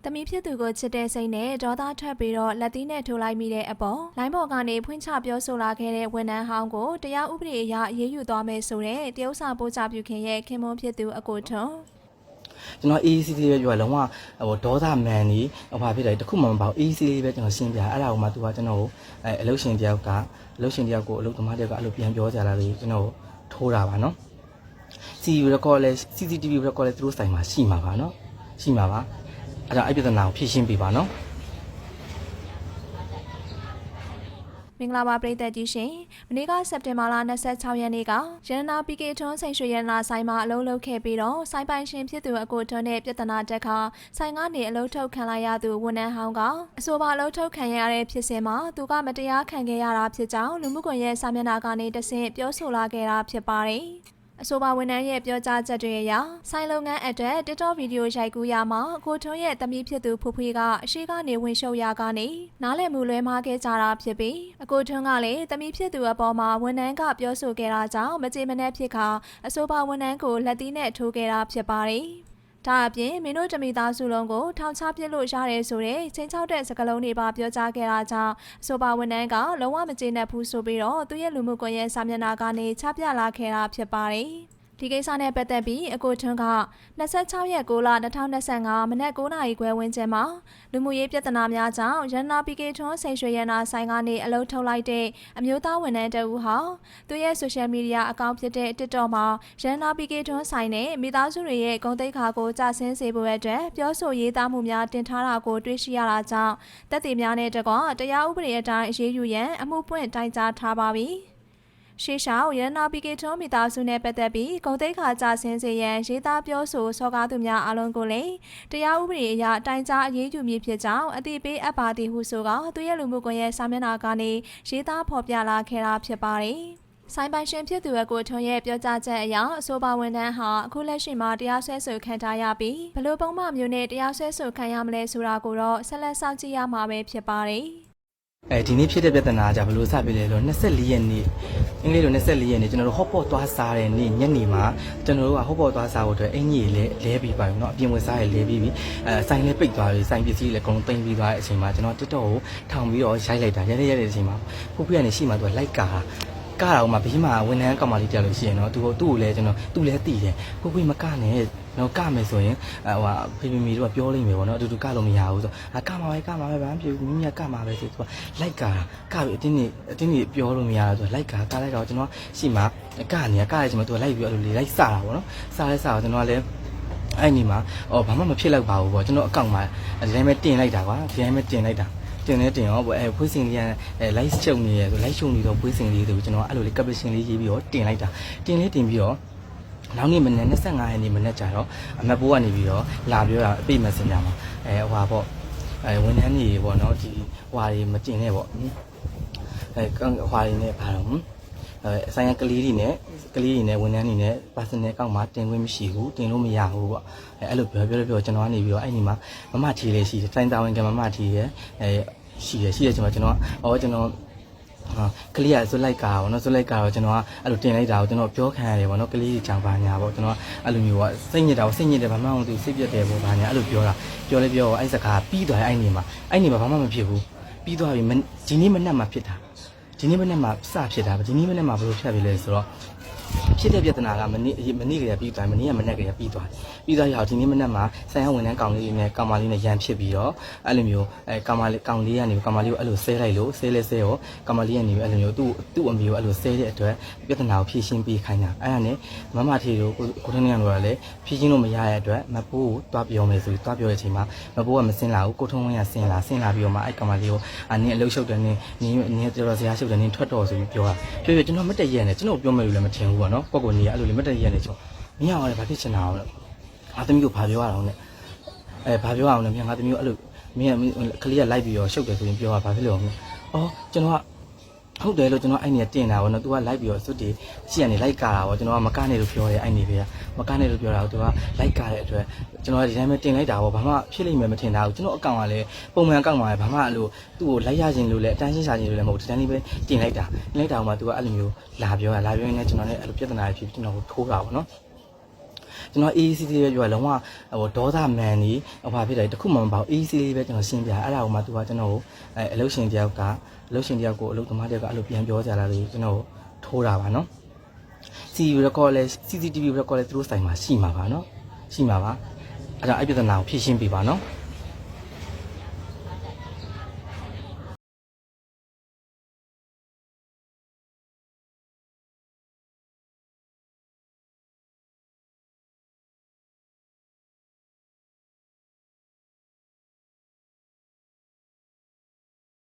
။တမီဖြစ်သူကိုချစ်တဲ့စိတ်နဲ့ဒေါသထွက်ပြီးတော့လက်သီးနဲ့ထိုးလိုက်မိတဲ့အပေါ်လိုင်းပေါ်ကနေဖွင့်ချပြောဆိုလာခဲ့တဲ့ဝန်ထမ်းဟောင်းကိုတရားဥပဒေအရအရေးယူသွားမယ်ဆိုတဲ့တရုတ်စာပို့ချပြုခင်ရဲ့ခင်မွန်းဖြစ်သူအကိုထွန်းကျွန်တော် AEC လေးပဲပြောရလုံးဝဟိုဒေါသမန်ကြီးဟိုဘာဖြစ်လဲတခုမှမပေါ့ AEC လေးပဲကျွန်တော်ရှင်းပြအဲ့ဒါကိုမှသူကကျွန်တော်ကိုအဲအလုပ်ရှင်တယောက်ကအလုပ်ရှင်တယောက်ကိုအလုပ်သမားတယောက်ကအဲ့လိုပြန်ပြောကြလာလို့ကျွန်တော်ကိုထိုးတာပါနော် CCTV record လဲ CCTV record လဲသူတို့ဆိုင်မှာရှိမှာပါနော်ရှိမှာပါ အဲ့ဒါအဲ့ပြဿနာကိုဖြေရှင်းပေးပါနော်မင်္ဂလာပါပရိသတ်ကြီးရှင်မနေ့ကစက်တင်ဘာလ26ရက်နေ့ကရန်နာ PK ထွန်းဆိုင်ရွှေရန်နာဆိုင်မှာအလုပ်လုပ်ခဲ့ပြီးတော့ဆိုင်ပိုင်ရှင်ဖြစ်သူအကိုထွန်းနဲ့ပြဿနာတက်ခါဆိုင်ကနေအလုပ်ထုတ်ခံလိုက်ရသူဝန်ထမ်းဟောင်းကအဆိုပါအလုပ်ထုတ်ခံရတဲ့ဖြစ်စဉ်မှာသူကမတရားခံခဲ့ရတာဖြစ်ကြောင်းလူမှုကွန်ရက်စာမျက်နှာကနေတဆင့်ပြောဆိုလာခဲ့တာဖြစ်ပါတယ် အဆိုပါဝန်ထမ်းရဲ့ပြောကြားချက်တွေအရဆိုင်လုပ်ငန်းအတွက် TikTok ဗီဒီယိုရိုက်ကူးရမှာကိုထွန်းရဲ့တမီးဖြစ်သူဖူဖွေးကအရှိကနေဝင်ရှုပ်ရကနေနားလည်မှုလွဲမှားခဲ့ကြတာဖြစ်ပြီးအကိုထွန်းကလည်းတမီးဖြစ်သူအပေါ်မှာဝန်ထမ်းကပြောဆိုခဲ့တာကြောင့်မကြေမနက်ဖြစ်ခါအဆိုပါဝန်ထမ်းကိုလက်သီးနဲ့ထိုးခဲ့တာဖြစ်ပါတယ်။ ဒါအပြင်မင်းတို့တမိသားစုလုံးကိုထောင်ချပစ်လို့ရတယ်ဆိုတဲ့ချင်းချောက်တဲ့စကားလုံးတွေပါပြောကြားခဲ့တာကြောင့်အဆိုပါဝန်ထမ်းကလုံးဝမကျေနပ်ဘူးဆိုပြီးတော့သူ့ရဲ့လူမှုကွန်ရက်စာမျက်နှာကနေချပြလာခဲ့တာဖြစ်ပါတယ်။ ဒီကိစ္စနဲ့ပတ်သက်ပြီးအကိုထွန်းက26ရက်6လ2025မနက်9:00နာရီခွဲဝန်းကျင်မှာလူမှုရေးပြဿနာများကြောင့်ရန်နာပီကေထွန်းစိန်ရွှေရန်နာဆိုင်ကနေအလုပ်ထုတ်လိုက်တဲ့အမျိုးသားဝန်ထမ်းတဦးဟာသူရဲ့ social media အကောင့်ဖြစ်တဲ့ TikTok မှာရန်နာပီကေထွန်းဆိုင်နဲ့မိသားစုတွေရဲ့ဂုဏ်သိက္ခာကိုကြဆင်းစေဖို့အတွက်ပြောဆိုရေးသားမှုများတင်ထားတာကိုတွေ့ရှိရတာကြောင့်တပ်တွေများနဲ့တကွတရားဥပဒေအတိုင်းအရေးယူရန်အမှုပွင့်တိုင်ကြားထားပါပြီ။ ရှေးရှောင်းရန်နာပီကေထွန်းမိသားစုနဲ့ပတ်သက်ပြီးဂုံတိတ်ခါကြဆင်းစေရန်ရေးသားပြောဆိုစောကားသူများအလုံးကိုလည်းတရားဥပဒေအရတိုင်ကြားအရေးယူမည်ဖြစ်ကြောင်းအတိပေးအပ်ပါသည်ဟုဆိုကသူရဲ့လူမှုကွန်ရက်စာမျက်နှာကနေရေးသားဖော်ပြလာခဲ့တာဖြစ်ပါတယ်။ဆိုင်ပိုင်ရှင်ဖြစ်သူအကိုထွန်းရဲ့ပြောကြားချက်အရအဆိုပါဝန်ထမ်းဟာအခုလက်ရှိမှာတရားစွဲဆိုခံထားရပြီးဘလို့ပုံမှန်မျိုးနဲ့တရားစွဲဆိုခံရမလဲဆိုတာကိုတော့ဆက်လက်စောင့်ကြည့်ရမှာပဲဖြစ်ပါတယ်။ အဲဒီနေ့ဖြစ်တဲ့ပြဿနာကဘယ်လိုစဖြစ်လဲလို့24ရက်နေ့အင်္ဂလိပ်လို24ရက်နေ့ကျွန်တော်တို့ဟော့ပေါ့သွားစားတဲ့နေ့ညနေမှာကျွန်တော်တို့ကဟော့ပေါ့သွားစားဖို့အတွက်အင်ကြီးလဲလဲပြီးပါပြီเนาะအပြင်ဝင်စားရလဲပြီးပြီအဲဆိုင်လဲပိတ်သွားပြီဆိုင်ပစ္စည်းလဲအကုန်လုံးတင်ပြီးသွားတဲ့အချိန်မှာကျွန်တော် TikTok ကိုထောင်ပြီးတော့ရိုက်လိုက်တာရိုက်လိုက်ရတဲ့အချိန်မှာဖူဖူကနေရှိမှသူကလိုက်ကာကာတော့မှဘေးမှာဝန်ထမ်းကောင်မလေးတက်လို့ရှိရင်တော့သူ့ကိုသူ့ကိုလည်းကျွန်တော်သူ့လည်းတည်တယ်ဖူဖူမကနဲ့ တော့ကမယ်ဆိုရင်ဟိုဟာဖေဖေမီတို့ကပြောလိမ့်မယ်ပေါ့နော်အတူတူကလို့မရဘူးဆိုအာကမှာပဲကမှာပဲဘာမှမဖြစ်ဘူးမိမိကကမှာပဲဆိုသူကလိုက်ကာကပြီးအတင်းနေအတင်းနေပြောလို့မရဘူးဆိုလိုက်ကာကလိုက်တော့ကျွန်တော်ရှိမှကနေကရချင်းမသူကလိုက်ပြီးအဲ့လိုလေလိုက်စတာပေါ့နော်စလဲစတော့ကျွန်တော်ကလည်းအဲ့ဒီမှာအော်ဘာမှမဖြစ်တော့ပါဘူးပေါ့ကျွန်တော်အကောင့်မှာဒီတိုင်းပဲတင်လိုက်တာကွာဒီတိုင်းပဲတင်လိုက်တာတင်နေတင်ရောအဲဖွေးစင်လေးကအဲ live ရှုံနေရဆို live ရှုံနေတော့ဖွေးစင်လေးဆိုကျွန်တော်အဲ့လိုလေး caption လေးရေးပြီးတော့တင်လိုက်တာတင်လေးတင်ပြီးတော့ နောက်နေ့မနေ့25ရက်နေ့မနေ့ကျတော့အမတ်ဘိုးကနေပြီးတော့လာပြောတာအပိမက်ဆင်ကြမှာအဲဟွာပေါ့အဲဝန်ထမ်းတွေပေါ့နော်ဒီဟွာတွေမတင်နဲ့ပေါ့အဲဟွာတွေနဲ့ဘာတော့အဲဆိုင်ရကလေးတွေနဲ့ကလေးတွေနဲ့ဝန်ထမ်းတွေနဲ့ personal ကောက်မှာတင်ခွင့်မရှိဘူးတင်လို့မရဘူးပေါ့အဲအဲ့လိုပြောပြောပြောကျွန်တော်ကနေပြီးတော့အဲ့ဒီမှာမမထီလေးရှိတယ်တိုင်းတာဝန်ကမမထီရဲ့အဲရှိတယ်ရှိတယ်ကျွန်တော်ကျွန်တော်အော်ကျွန်တော်ဟာ ကလေးကဇွတ်လိုက်ကာပေါ့နော်ဇွတ်လိုက်ကာတော့ကျွန်တော်ကအဲ့လိုတင်လိုက်တာကိုကျွန်တော်ပြောခံရတယ်ပေါ့နော်ကလေးကြီးကြောင်ပါညာပေါ့ကျွန်တော်အဲ့လိုမျိုးကစိတ်ညစ်တာကိုစိတ်ညစ်တယ်ဘာမှမဟုတ်ဘူးစိတ်ပြတ်တယ်ပေါ့ဘာညာအဲ့လိုပြောတာပြောလဲပြောအဲ့စကားပြီးသွားတယ်အဲ့နေမှာအဲ့နေမှာဘာမှမဖြစ်ဘူးပြီးသွားပြီဒီနေ့မနက်မှာဖြစ်တာဒီနေ့မနက်မှာစဖြစ်တာဒီနေ့မနက်မှာဘယ်လိုဖြတ်ပြီလဲဆိုတော့ ဖြစ်တဲ့ပြဿနာကမနေ့မနေ့ကလေးပြီးသွားမနေ့ကမနေ့ကလေးပြီးသွားပြီးသွားရအောင်ဒီနေ့မနက်မှာဆိုင်ရဝန်ထမ်းကောင်လေးနဲ့ကောင်မလေးနဲ့ရန်ဖြစ်ပြီးတော့အဲ့လိုမျိုးအဲကောင်မလေးကောင်လေးကနေကောင်မလေးကိုအဲ့လိုဆဲလိုက်လို့ဆဲလဲဆဲရောကောင်မလေးကနေအဲ့လိုမျိုးသူ့သူ့အမေကိုအဲ့လိုဆဲတဲ့အတွက်ပြဿနာကိုဖြေရှင်းပေးခိုင်းတာအဲ့ဒါနဲ့မမထေတို့ကိုထင်းနေရလို့လည်းဖြေရှင်းလို့မရတဲ့အတွက်မပိုးကိုတွားပြောမယ်ဆိုပြီးတွားပြောတဲ့အချိန်မှာမပိုးကမစင်းလာဘူးကိုထုံးဝင်းကစင်းလာစင်းလာပြီးတော့မှအဲ့ကောင်မလေးကိုအနင်းအလုတ်ရှုပ်တယ်နင်းနင်းနင်းတော်စရာရှုပ်တယ်နင်းထွက်တော်ဆိုပြီးပြောတာပြောပြကျွန်တော်မတက်ရက်နဲ့ကျွန်တော်ပြောမယ်လို့လည်းမထင်ဘူးပေါ့နော်ကိုကိုနေရအဲ့လိုလေမတက်ရက်နဲ့ကျွန်တော်မရအောင်လည်းဘာဖြစ်ချင်တာအောင်လဲငါသမီးကိုဘာပြောရအောင်လဲအဲဘာပြောရအောင်လဲမြန်ငါသမီးကိုအဲ့လိုမင်းကကလေးကလိုက်ပြီးတော့ရှုပ်တယ်ဆိုရင်ပြောတာဘာဖြစ်လို့လဲအော်ကျွန်တော်က ဟုတ်တယ်လို့ကျွန်တော်အဲ့နေတင်တာဗောနော်။ तू ကလိုက်ပြီးတော့စွတ်တီရှေ့ကနေလိုက်ကာတာဗောကျွန်တော်ကမကနေလို့ပြောတယ်အဲ့နေတွေကမကနေလို့ပြောတာကို तू ကလိုက်ကာတဲ့အတွက်ကျွန်တော်ကဒီတိုင်းပဲတင်လိုက်တာဗောဘာမှဖြစ်လိမ့်မယ်မထင်တာဘူးကျွန်တော်အကောင့်ကလည်းပုံမှန်အကောင့်ပါပဲဘာမှအဲ့လိုသူ့ကိုလိုက်ရခြင်းလို့လည်းအတန်းရှင်းရှာခြင်းလို့လည်းမဟုတ်ဒီတိုင်းလေးပဲတင်လိုက်တာတင်လိုက်တာကမှ तू ကအဲ့လိုမျိုးလာပြောတာလာပြောရင်လည်းကျွန်တော်လည်းအဲ့လိုပြဿနာတွေဖြစ်ပြီးကျွန်တော်ကိုထိုးတာဗောနော် ကျွန်တော် AEC လေးပဲပြောရလုံးဝဟိုဒေါသမန်နေဟိုဘာဖြစ်တယ်တခုမှမပေါ့ AEC လေးပဲကျွန်တော်ရှင်းပြအဲ့ဒါကိုမှသူကကျွန်တော်ကိုအဲအလုပ်ရှင်တယောက်ကအလုပ်ရှင်တယောက်ကိုအလုပ်သမားတယောက်ကအဲ့လိုပြန်ပြောကြတာလေးကျွန်တော်ကိုထိုးတာပါနော် CCTV record လဲ CCTV record လဲသူတို့ဆိုင်မှာရှိမှာပါနော်ရှိမှာပါအဲ့ဒါအဲ့ပြဿနာကိုဖြေရှင်းပေးပါနော်